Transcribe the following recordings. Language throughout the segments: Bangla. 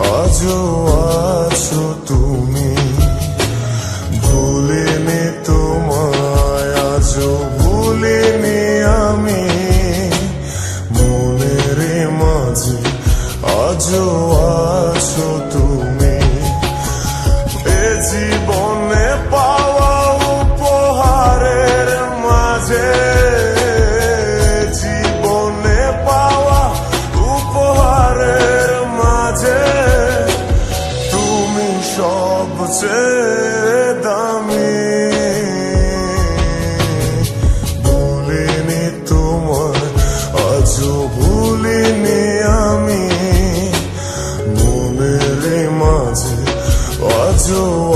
আজও আছো তুমি। ভুলিনি তোমায়, আজও ভুলিনি আমি। মনের মাঝে আজও আছো তুমি। এ জীবনে পাওয়া উপহারের মাঝে সবচেয়ে দামি ভুলিনি তোমার আজও ভুলিনি আমি। মনের মাঝে আজও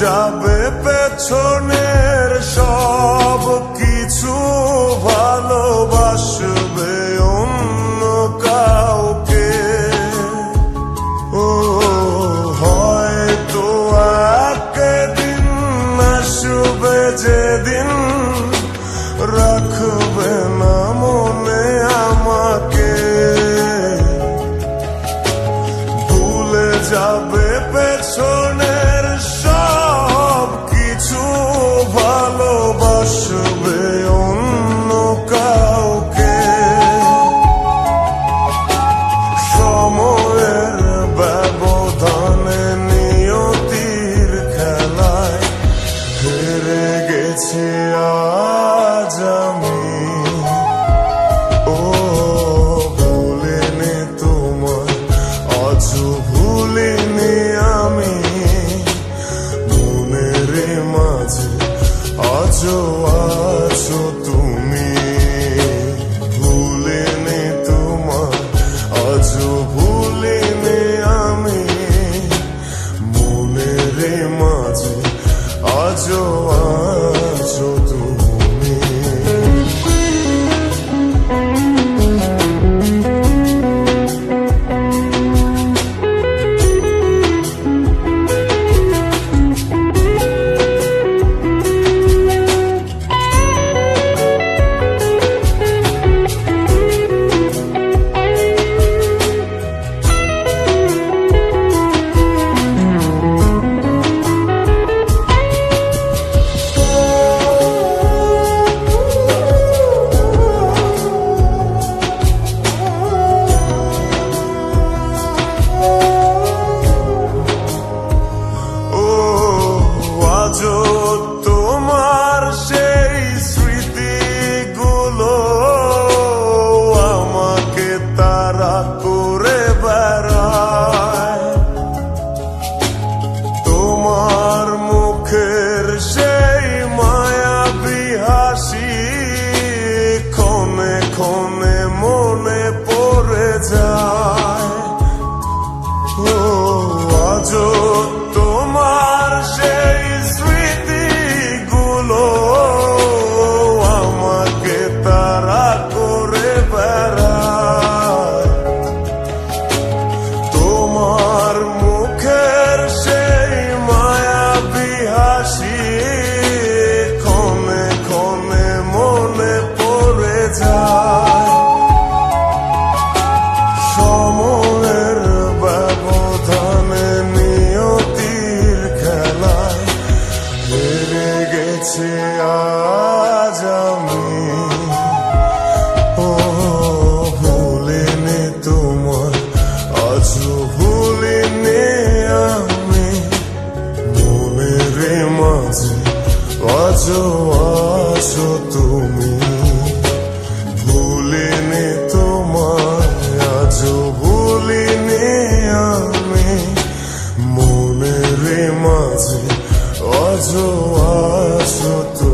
যাবে পেছনের সব কিছু ভালোবাসবে অন্য কাউকে। ও হয়তো একদিন আসবে যেদিন রাখবে না আজ আমি ও তোমার আজ ভুলিনি আমি। মনের মাঝে আজও আসো তুমি। মাঝে আজও আসো তুমি